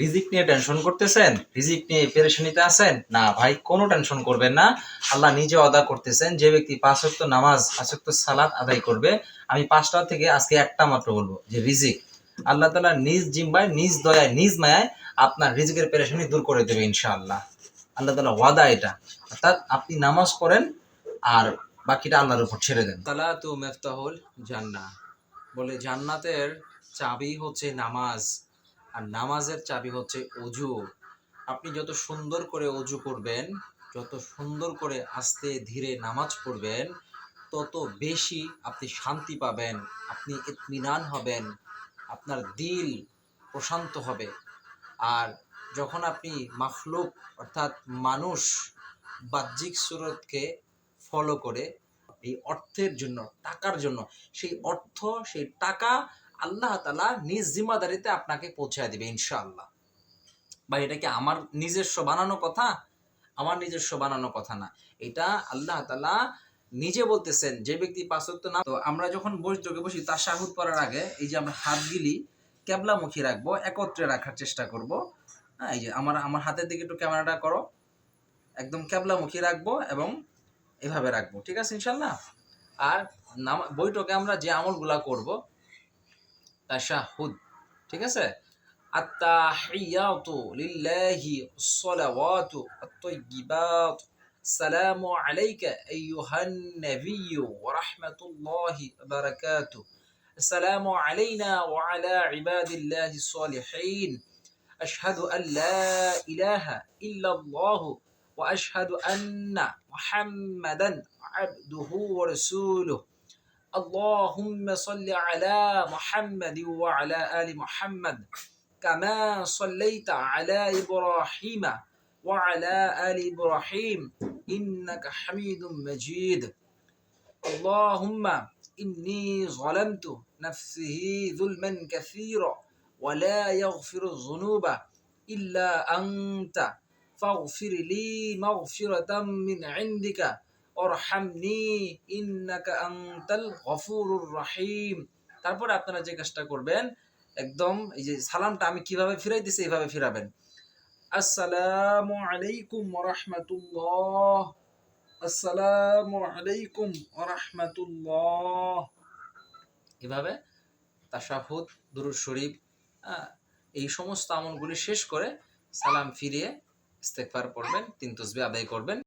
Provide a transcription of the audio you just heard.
রিজিক নিয়ে টেনশন করতেছেন, রিজিক নিয়ে পেরেশানিতে আছেন? না ভাই, কোনো টেনশন করবেন না। আল্লাহ নিজে আদা করতেছেন, যে ব্যক্তি পাঁচ ওয়াক্ত নামাজ, পাঁচ ওয়াক্ত সালাত আদায় করবে, আমি পাঁচটা থেকে আজকে একটা মাত্র বলব, যে রিজিক। আল্লাহ তালা নিজ জিম্বায় নিজ দয়ায়, নিজ মায়ায় আপনার রিজিকের পেরেশানি দূর করে দেবে ইনশাআল্লাহ। আল্লাহ তালা ওয়াদা এটা। অর্থাৎ আপনি নামাজ পড়েন আর বাকিটা আল্লাহর উপর ছেড়ে দেন। তালা তু মেফতাহুল জান্না বলে জান্নাতের চাবি হচ্ছে নামাজ। আর নামাজের চাবি হচ্ছে অজু। আপনি যত সুন্দর করে অজু করবেন, যত সুন্দর করে আস্তে ধীরে নামাজ পড়বেন, তত বেশি আপনি শান্তি পাবেন, আপনি ইতমিনান হবেন, আপনার দিল প্রশান্ত হবে। আর যখন আপনি মাফলুক অর্থাৎ মানুষ বাহ্যিক সুরতকে ফলো করে, এই অর্থের জন্য, টাকার জন্য, সেই অর্থ, সেই টাকা আল্লাহ তালা নিজ জিম্মাদারিতে আপনাকে পৌঁছায় দিবে, ইনশাআল্লাহ। বা এটা কি আমার নিজস্ব বানানো কথা? আমার নিজস্ব বানানো কথা না। এটা আল্লাহ তালা নিজে বলতেছেন, যে ব্যক্তি পাঁচত্ব না তো আমরা যখন বৈঠকে বসি তার শাহুদ পড়ার আগে এই যে আমরা হাতগুলি ক্যাবলামুখী রাখব, একত্রে রাখার চেষ্টা করব। হ্যাঁ এই যে আমার আমার হাতের দিকে একটু ক্যামেরাটা করো। একদম ক্যাবলামুখী রাখব এবং এভাবে রাখব। ঠিক আছে ইনশাল্লাহ আর নাম বৈঠকে আমরা যে আমলগুলা করব তাশাহুদ ঠিক আছে التحيات لله الصلوات الطيبات السلام عليك أيها النبي ورحمة الله وبركاته السلام علينا وعلى عباد الله الصالحين أشهد أن لا إله إلا الله وأشهد أن محمدا عبده ورسوله اللهم صل على محمد وعلى آل محمد كما صليت على إبراهيم وعلى آل إبراهيم إنك حميد مجيد. اللهم إني ظلمت نفسه ظلما كثيرا ولا يغفر الذنوب إلا أنت. فاغفر لي مغفرة من عندك ওরহামনি ইন্নাকা গফুরুর রহিম। তারপরে আপনারা যে কাজটা করবেন, একদম এই যে সালামটা আমি কীভাবে ফিরাই দিছি, এইভাবে ফিরাবেন। আসসালামু আলাইকুম রাহমাতুল্লাহ আসসালামু আলাইকুম রাহমাতুল্লাহ এভাবে তাশাহুদ, দুরুদ শরীফ এই সমস্ত আমলগুলি শেষ করে সালাম ফিরিয়ে ইস্তেগফার পড়বেন, তিন তসবিহ আদায় করবেন।